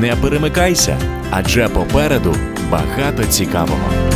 Не перемикайся, адже попереду багато цікавого.